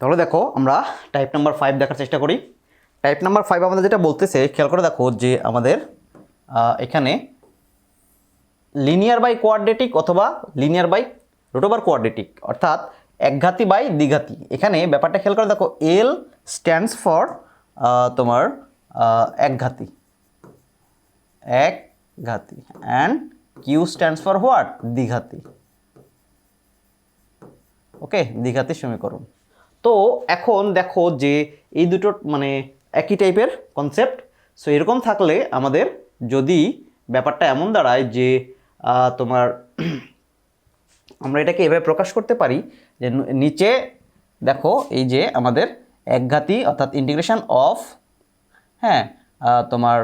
তাহলে দেখো আমরা টাইপ নাম্বার ফাইভ দেখার চেষ্টা করি। টাইপ নাম্বার ফাইভ আমাদের যেটা বলতেছে, খেয়াল করে দেখো যে আমাদের এখানে লিনিয়ার বাই কোয়াড্রেটিক অথবা লিনিয়ার বাই রোটোবার কোয়াড্রেটিক অর্থাৎ একঘাতি বাই দ্বিঘাতি। এখানে ব্যাপারটা খেয়াল করে দেখো এল স্ট্যান্ডস ফর তোমার একঘাতি। এক ঘাতি and Q stands for what দ্বিঘাতি। Okay দ্বিঘাতি সমীকরণ। তো এখন দেখো যে এই দুটো মানে একই টাইপের কনসেপ্ট সো এরকম থাকলে আমাদের যদি ব্যাপারটা এমন দাঁড়ায় যে তোমার আমরা এটাকে এভাবে প্রকাশ করতে পারি যে নিচে দেখো এই যে আমাদের একঘাতি অর্থাৎ ইন্টিগ্রেশন অফ হ্যাঁ তোমার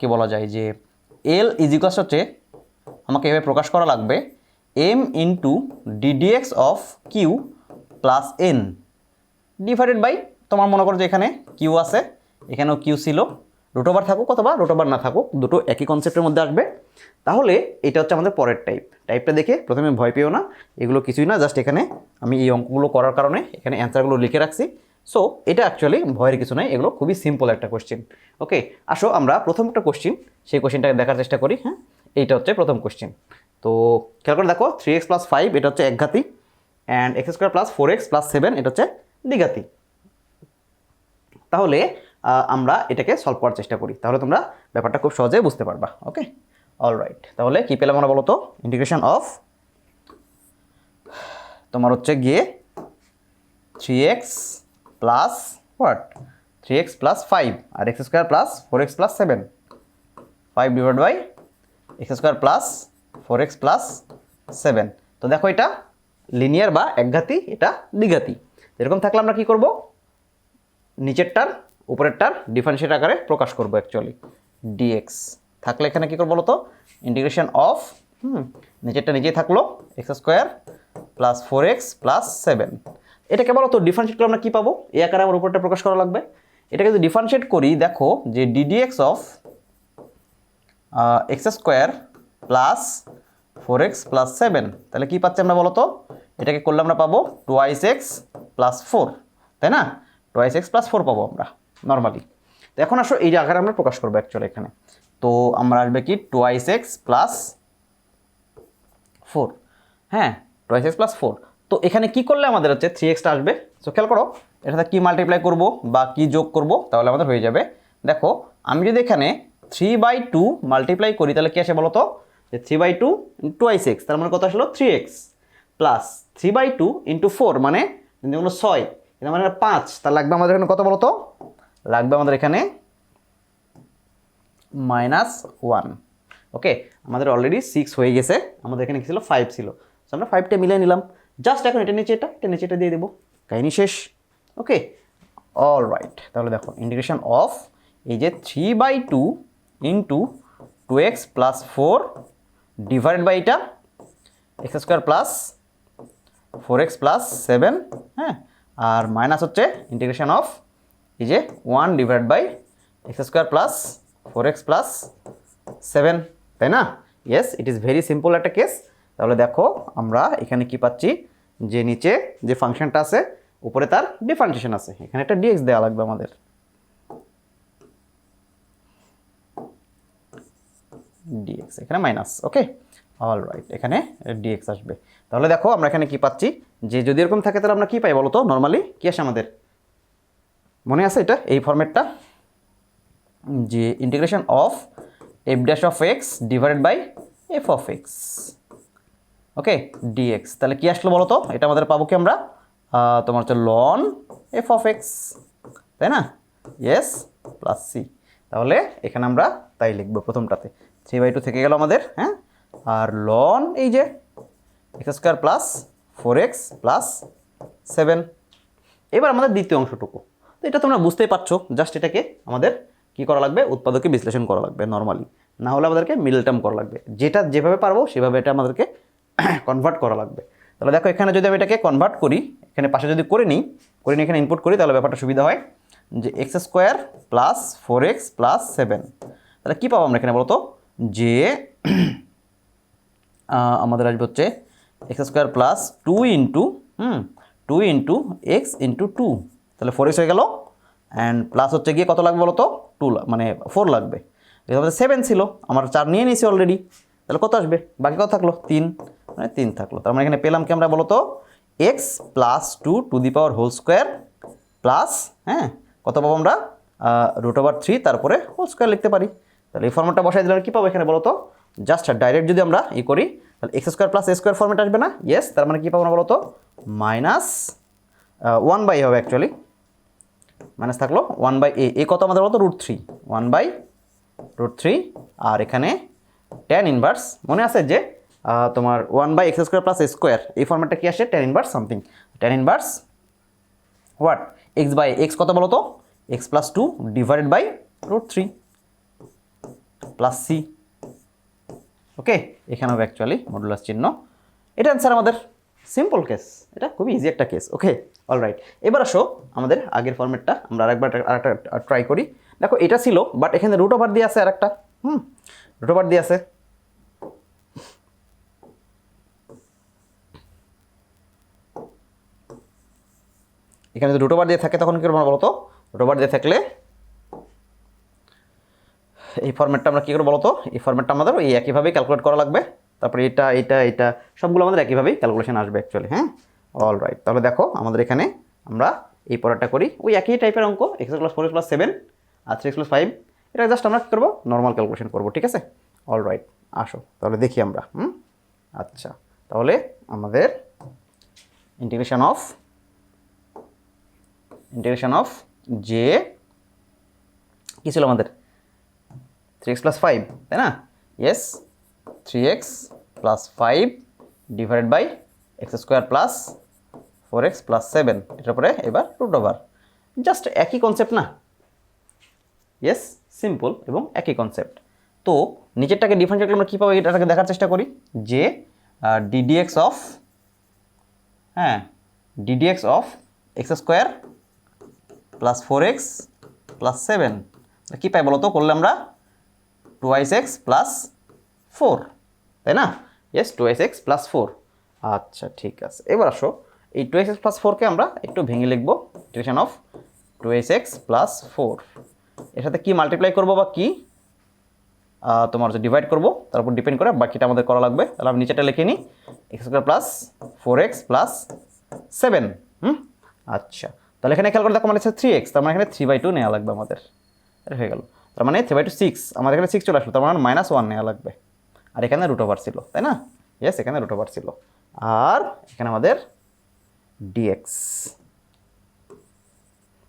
কি বলা যায় যে এল ইজিকাস হচ্ছে, আমাকে এভাবে প্রকাশ করা লাগবে M into d d x of Q plus N divided by তোমার মনে করো যে এখানে কিউ আছে, এখানেও কিউ ছিল। রোটোবার থাকুক অথবা রোটোবার না থাকুক, দুটো একই কনসেপ্টের মধ্যে আসবে। তাহলে এটা হচ্ছে আমাদের পরের টাইপ টাইপটা দেখে প্রথমে ভয় পেও না, এগুলো কিছুই না জাস্ট এখানে আমি এই অঙ্কগুলো করার কারণে এখানে অ্যান্সারগুলো লিখে রাখছি। সো এটা অ্যাকচুয়ালি ভয়ের কিছু নয় এগুলো খুবই সিম্পল একটা কোশ্চেন ওকে আসো আমরা প্রথম একটা কোশ্চেন সেই কোশ্চেনটাকে দেখার চেষ্টা করি হ্যাঁ? এইটা হচ্ছে প্রথম কোশ্চেন তো খেয়াল করে দেখো থ্রি এক্স প্লাস ফাইভ এটা হচ্ছে একঘাতি and x square plus four x plus seven এটা হচ্ছে দ্বিঘাতি তাহলে আমরা এটাকে সলভ করার চেষ্টা করি। তাহলে তোমরা ব্যাপারটা খুব সহজে বুঝতে পারবা ওকে অল রাইট তাহলে কী পেলাম আমরা বলো তো ইন্টিগ্রেশন অফ তোমার হচ্ছে গিয়ে three x plus what three x plus five R x square plus four x plus seven five divide by x square plus four x plus seven তো দেখো এটা লিনিয়ার বা একঘাতি, এটা দ্বিঘাতি এরকম থাকলে আমরা কী করব? নিচেরটার, উপরেরটার ডিফারেন্সিয়েট আকারে প্রকাশ করব অ্যাকচুয়ালি ডিএক্স থাকলে এখানে কী করব বলো তো ইন্টিগ্রেশন অফ হুম, নিচেরটা নিজেই থাকল x square plus four x plus seven এটাকে তো ডিফারেন্সিয়েট করলে আমরা কী পাবো? এ আকারে আমার উপরটা প্রকাশ করা লাগবে। এটাকে যদি ডিফারেন্সিয়েট করি, দেখো যে d d x of x square plus four x plus seven তাহলে কী পাচ্ছি আমরা বলো তো এটাকে করলে আমরা পাবো টোয়াইস এক্স প্লাস ফোর তাই না? টোয়াইস এক্স প্লাস ফোর পাবো আমরা নর্মালি তো এখন আসো, এই আকারে আমরা প্রকাশ করব অ্যাকচুয়ালি এখানে। তো আমরা আসবে কি? টোয়াইস এক্স প্লাস ফোর হ্যাঁ টোয়াইস এক্স প্লাস ফোর তো এখানে কি করলে আমাদের হচ্ছে থ্রি এক্সটা আসবে? সো খেয়াল করো, এটাতে কী মাল্টিপ্লাই করব বা কি যোগ করব, তাহলে আমাদের হয়ে যাবে। দেখো, আমি যদি এখানে থ্রি বাই টু মাল্টিপ্লাই করি, তাহলে কী আসে বলো তো? যে three by two twice x তার মানে কত আসলো? Three x plus three by two into four মানে যেগুলো ছয় এটা মানে পাঁচ। তা লাগবে আমাদের এখানে কত বলো তো লাগবে আমাদের এখানে মাইনাস ওয়ান। ওকে? আমাদের অলরেডি সিক্স হয়ে গেছে। আমাদের এখানে ছিল? ফাইভ ছিল। সো আমরা ফাইভটা মিলিয়ে নিলাম। জাস্ট এখন এটা নিচে এটা এটা নিচে এটা দিয়ে দেবো। কাহিনি শেষ। ওকে? অল রাইট তাহলে দেখো ইন্টিগ্রেশন অফ এই যে three by two into two x plus four divide by এটা x square plus four x plus seven হ্যাঁ? আর মাইনাস হচ্ছে ইন্টিগ্রেশন অফ এই যে one divide by x square plus four x plus seven তাই না? Yes it is very simple একটা case তাহলে দেখো, আমরা এখানে কি পাচ্ছি? যে নিচে যে ফাংশনটা আছে, উপরে তার ডিফারেন্সিয়েশন আছে। এখানে একটা ডিএক্স দেওয়া লাগবে আমাদের। ডিএক্স এখানে মাইনাস ওকে অল রাইট এখানে ডিএক্স আসবে। তাহলে দেখো আমরা এখানে কি পাচ্ছি? যে যদি এরকম থাকে তাহলে আমরা কী পাই বলো তো নর্মালি কি আসে আমাদের? মনে আছে এটা? এই ফরম্যাটটা? যে integration of F dash of x divided by F of x okay d x তাহলে কী আসলো বলো তো এটা আমাদের পাবো কি আমরা? তোমার হচ্ছে লন এফ অফ এক্স তাই না? ইয়েস প্লাস সি তাহলে এখানে আমরা তাই লিখব প্রথমটাতে। থ্রি বাই টু থেকে গেল আমাদের হ্যাঁ? আর লন এই যে x square plus four x plus seven এবার আমাদের দ্বিতীয় অংশটুকু। তো এটা তোমরা বুঝতেই পারছ জাস্ট এটাকে আমাদের কি করা লাগবে? উৎপাদকে বিশ্লেষণ করা লাগবে নর্মালি না হলে আমাদেরকে মিডল টার্ম করা লাগবে। যেটা যেভাবে পারব, সেভাবে এটা আমাদেরকে কনভার্ট করা লাগবে। তাহলে দেখো, এখানে যদি আমি এটাকে কনভার্ট করি, এখানে পাশে যদি করে নিই করে নিই এখানে ইনপুট করি, তাহলে ব্যাপারটা সুবিধা হয় যে x square plus four x plus seven তাহলে কী পাবো আমরা এখানে বলতো? যে আমাদের আসবে হচ্ছে x square plus two into, হুম, two into x into two. তাহলে ফোর এক্স হয়ে গেল। অ্যান্ড প্লাস হচ্ছে গিয়ে কত লাগবে বলো তো টু মানে ফোর লাগবে। আমাদের সেভেন ছিল। আমার চার নিয়ে নিয়েছি অলরেডি তাহলে কত আসবে? বাকি কত থাকল? তিন। মানে তিন থাকল। তার মানে এখানে পেলাম কি আমরা বলো তো x plus two to the power whole square plus হ্যাঁ কত পাবো আমরা? রুট ওভার থ্রি তারপরে হোল স্কোয়ার লিখতে পারি। তাহলে এই ফর্মেটটা বসাই দিলে কী পাবো এখানে বলো তো জাস্ট ডাইরেক্ট যদি আমরা ই করি, তাহলে x square plus a square format আসবে না? ইয়েস তার মানে কী পাবো না বলো তো মাইনাস ওয়ান বাই হবে অ্যাকচুয়ালি মাইনাস থাকল ওয়ান বাই এ এ কত আমাদের বলো তো root three one by root three আর এখানে টেন ইনভার্স মনে আছে যে তোমার one by x square plus square এই ফর্মেটটা কি আসে? Tan inverse something tan inverse what x by x কত বলো তো x plus two divided by root three plus C okay এখানে হবে অ্যাকচুয়ালি মডুলাস চিহ্ন। এটা অ্যান্সার আমাদের সিম্পল কেস এটা খুবই ইজি একটা কেস ওকে অল রাইট এবার আসো আমাদের আগের ফর্মেটটা আমরা আরেকবার আরেকটা ট্রাই করি। দেখো, এটা ছিল বাট এখানে রুট ওভার দিয়ে আছে আরেকটা। হুম রুট ওভার দিয়ে আছে। এখানে যদি রুট ওভার দিয়ে থাকে, তখন কী করব বলো তো রুট ওভার দিয়ে থাকলে এই ফর্ম্যাটটা আমরা কী করব বলো তো এই ফর্ম্যাটটা আমাদের এই একইভাবেই ক্যালকুলেট করা লাগবে। তারপরে এটা এটা এটা, সবগুলো আমাদের একইভাবেই ক্যালকুলেশন আসবে অ্যাকচুয়ালি হ্যাঁ? অল রাইট তাহলে দেখো আমাদের এখানে আমরা এই পড়াটা করি। ওই একই টাইপের অঙ্ক x plus four plus seven আর থ্রি প্লাস ফাইভ এটা জাস্ট আমরা কী করব? নর্মাল ক্যালকুলেশন করব, ঠিক আছে? অল রাইট আসো, তাহলে দেখি আমরা, হুম? আচ্ছা তাহলে আমাদের integration of integration of J কী ছিল আমাদের? থ্রি এক্স প্লাস ফাইভ তাই না? Yes three x plus five divided by x square plus four x plus seven এটার পরে এবার রুট ওভার জাস্ট একই কনসেপ্ট না? ইয়েস সিম্পল এবং একই কনসেপ্ট তো নিচেরটাকে ডিফারেন্সিয়েট আমরা কী পাবো? এটাকে দেখার চেষ্টা করি যে ডিডিএক্স অফ হ্যাঁ d d x of x square plus four x plus seven কী পাই বলো তো করলে আমরা twice x plus four তাই না? Yes twice x plus four আচ্ছা ঠিক আছে। এবার আসো। এই টু এক্স প্লাস ফোরকে আমরা একটু ভেঙে লিখব। Integration of twice x plus four এর সাথে কী মাল্টিপ্লাই করব বা কী? তোমার হচ্ছে ডিভাইড করব। তার উপর ডিপেন্ড করে বাকিটা আমাদের করা লাগবে। তাহলে আমি নিচেটা লিখে নিই। X square plus four x plus seven হুম? আচ্ছা। তাহলে এখানে খেয়াল করে দেখো মানে থ্রি এক্স তার মানে এখানে থ্রি বাই টু নেওয়া লাগবে আমাদের। হয়ে গেল। তার মানে থ্রি বাই টু সিক্স আমাদের এখানে সিক্স চলে আসলো, তার মানে মাইনাস ওয়ান নেওয়া লাগবে। আর এখানে রুট ওভার ছিল, তাই না? ইয়েস এখানে রুট ওভার ছিল। আর এখানে আমাদের ডিএক্স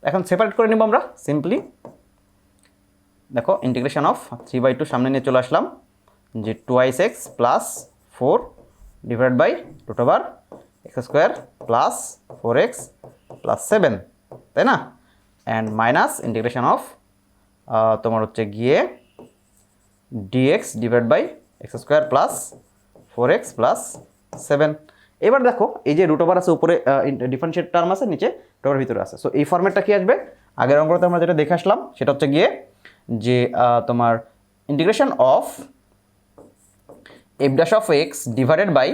এখন সেপারেট করে নিব আমরা সিম্পলি দেখো integration of three by two সামনে নিয়ে চলে আসলাম, যে twice x plus four divide by root over x square plus four x plus seven তাই না? অ্যান্ড মাইনাস ইন্টিগ্রেশন অফ তোমার হচ্ছে গিয়ে d x divide by x square plus four x plus seven এবার দেখো, এই যে রুট ওভার আছে উপরে ডিফারেন্সিয়েট টার্ম আছে, নিচে রুট ভিতরে আছে। সো এই ফর্মেটটা কি আসবে? আগের অঙ্কতে আমরা যেটা দেখে আসলাম, সেটা হচ্ছে গিয়ে যে তোমার integration of F dash of x divided by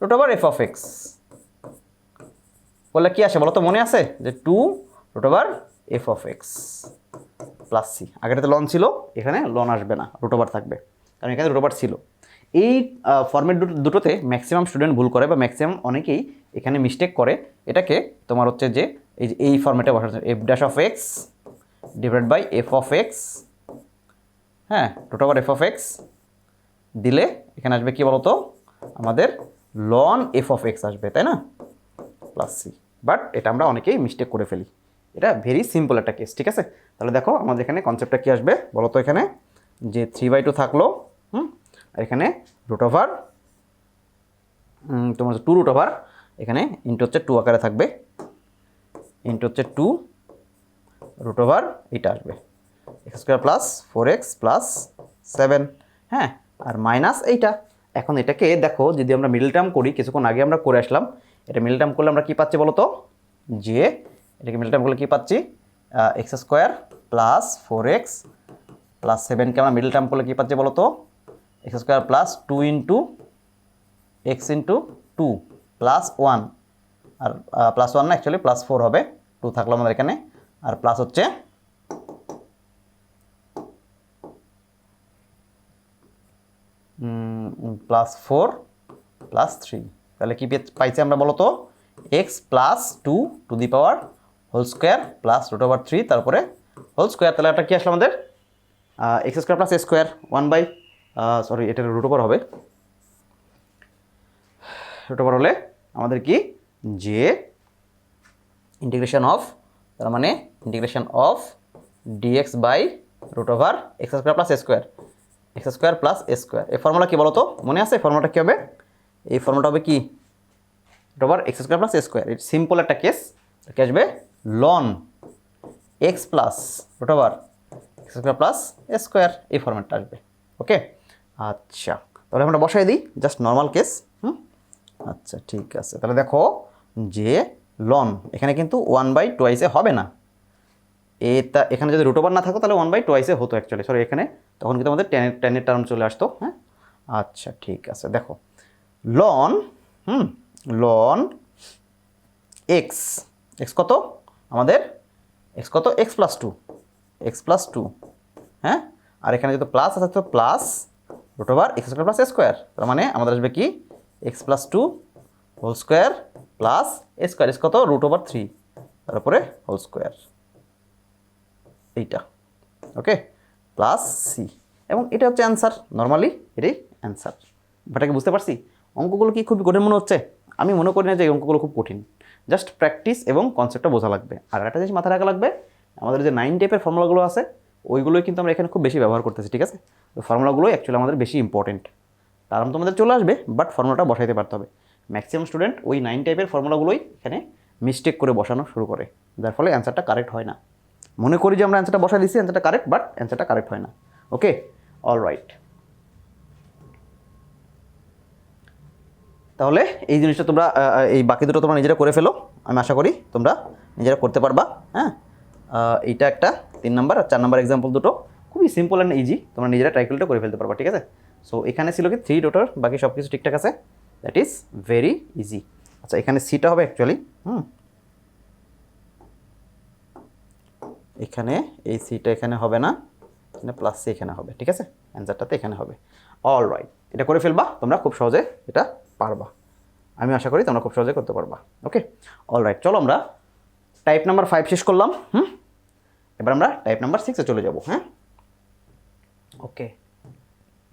root over F of x বললে কী আসে বলো তো, মনে আছে? যে two root over F of x plus C আগেটাতে লন ছিল, এখানে লন আসবে না রুট ওভার থাকবে। কারণ এখানে রুট ওভার ছিল। এই ফর্মেট দুটোতে ম্যাক্সিমাম স্টুডেন্ট ভুল করে বা ম্যাক্সিমাম অনেকেই এখানে মিস্টেক করে। এটাকে তোমার হচ্ছে যে, এই যে, এই ফর্মেটে বসানো F dash of x divide by F of x হ্যাঁ রুট এফ অফ এক্স দিলে এখানে আসবে কি বলতো? আমাদের লন এফ অফ এক্স আসবে, তাই না? প্লাস সি বাট এটা আমরা অনেকেই মিস্টেক করে ফেলি। এটা ভেরি সিম্পল একটা কেস ঠিক আছে? তাহলে দেখো আমাদের এখানে কনসেপ্টটা কী আসবে? বলো তো এখানে, যে থ্রি বাই টু থাকল, হুম? আর এখানে রুট ওভার তোমার টু রুট ওভার এখানে ইন্টু হচ্ছে টু আকারে থাকবে। ইন্টু হচ্ছে টু রুট ওভার এটা আসবে। X square plus four x plus seven হ্যাঁ? আর মাইনাস এইটা। এখন এটাকে দেখো, যদি আমরা মিডল টার্ম করি, কিছুক্ষণ আগে আমরা করে আসলাম, এটা মিডল টার্ম করলে আমরা কী পাচ্ছি বলো তো? যে, এটাকে মিডল টার্ম করলে কী পাচ্ছি? X square plus four x plus সেভেনকে আমরা মিডল টার্ম করলে কী পাচ্ছি বলো তো x square plus two into x into two plus one আর প্লাস ওয়ান না অ্যাকচুয়ালি প্লাস ফোর হবে। টু থাকল আমাদের এখানে। আর প্লাস হচ্ছে প্লাস ফোর প্লাস থ্রি তাহলে কী পাইছি আমরা বলো তো x plus two to the power whole square plus root over three, তারপরে হোল স্কোয়ার। তাহলে একটা কী আসলো আমাদের? X square plus a square, one by sorry এটার রুট ওভার হবে। রুট ওভার হলে আমাদের কি? যে ইন্টিগ্রেশন অফ তার মানে integration of dx by root over x square plus a square x square plus a square এই ফর্মুলা কী বলো তো মনে আছে? এই ফর্মুলাটা কী হবে? এই ফর্মুলাটা হবে কি? Root over x square plus a square এটা সিম্পল একটা কেস কি আসবে? Loan x plus root over x square plus square এই ফর্মেটটা আসবে ওকে আচ্ছা তাহলে আমরা বসাই দিই জাস্ট নর্মাল কেস হুম? আচ্ছা ঠিক আছে, তাহলে দেখো যে লন এখানে কিন্তু ওয়ান বাই টোয়াইসে হবে না। এটা, এখানে যদি রুট না থাকতো তাহলে ওয়ান বাই টোয়াইসে হতো অ্যাকচুয়ালি সরি এখানে, তখন কিন্তু আমাদের টেনের টেনের টার্ম চলে আসতো হ্যাঁ? আচ্ছা ঠিক আছে, দেখো লন হুম লন এক্স এক্স কত? আমাদের এক্স কত? X plus two x plus two হ্যাঁ? আর এখানে যেহেতু প্লাস আছে, তো plus root over x square plus square তার মানে আমাদের আসবে কি? X plus two whole square plus a square S কত? রুট ওভার থ্রি তারপরে হোল স্কোয়ার এইটা ওকে প্লাস সি এবং এটা হচ্ছে অ্যান্সার নর্মালি এটাই অ্যান্সার ব্যাটাকে বুঝতে পারছি? অঙ্কগুলো কি খুবই কঠিন মনে হচ্ছে? আমি মনে করি না যে অঙ্কগুলো খুব কঠিন। জাস্ট প্র্যাকটিস এবং কনসেপ্টটা বোঝা লাগবে। আর একটা জিনিস মাথায় রাখা লাগবে, আমাদের যে নাইন টাইপের ফর্মুলাগুলো আছে, ওইগুলোই কিন্তু আমরা এখানে খুব বেশি ব্যবহার করতেছি, ঠিক আছে? ওই ফর্মুলাগুলোই অ্যাকচুয়ালি আমাদের বেশি ইম্পর্টেন্ট তার তো আমাদের চলে আসবে বাট ফর্মুলাটা বসাইতে পারতে হবে। ম্যাক্সিমাম স্টুডেন্ট ওই নাইন টাইপের ফর্মুলাগুলোই এখানে মিস্টেক করে বসানো শুরু করে, যার ফলে অ্যান্সারটা কারেক্ট হয় না। মনে করি যে আমরা অ্যান্সারটা বসাই দিচ্ছি অ্যান্সারটা কারেক্ট বাট অ্যান্সারটা কারেক্ট হয় না। ওকে অল রাইট তাহলে এই জিনিসটা তোমরা এই বাকি দুটো তোমরা নিজেরা করে ফেলো। আমি আশা করি তোমরা নিজেরা করতে পারবা হ্যাঁ? এইটা একটা তিন নাম্বার আর চার নাম্বার এক্সাম্পল দুটো। খুবই সিম্পল অ্যান্ড ইজি তোমরা নিজেরা ট্রাইকেলটা করে ফেলতে পারবা, ঠিক আছে? সো এখানে ছিল কি থ্রি ডোটার বাকি সব কিছু ঠিকঠাক আছে? দ্যাট ইজ ভেরি ইজি আচ্ছা এখানে সিটা হবে অ্যাকচুয়ালি হুম? এখানে এই সিটা এখানে হবে না, এখানে প্লাস সি এখানে হবে, ঠিক আছে? অ্যান্সারটাতে এখানে হবে। অল রাইট এটা করে ফেলবা, তোমরা খুব সহজে এটা পারবা। আমি আশা করি তোমরা খুব সহজে করতে পারবা। ওকে অল রাইট চলো আমরা টাইপ নাম্বার ফাইভ শেষ করলাম, হুম? এবার আমরা টাইপ নাম্বার সিক্সে চলে যাব হ্যাঁ? ওকে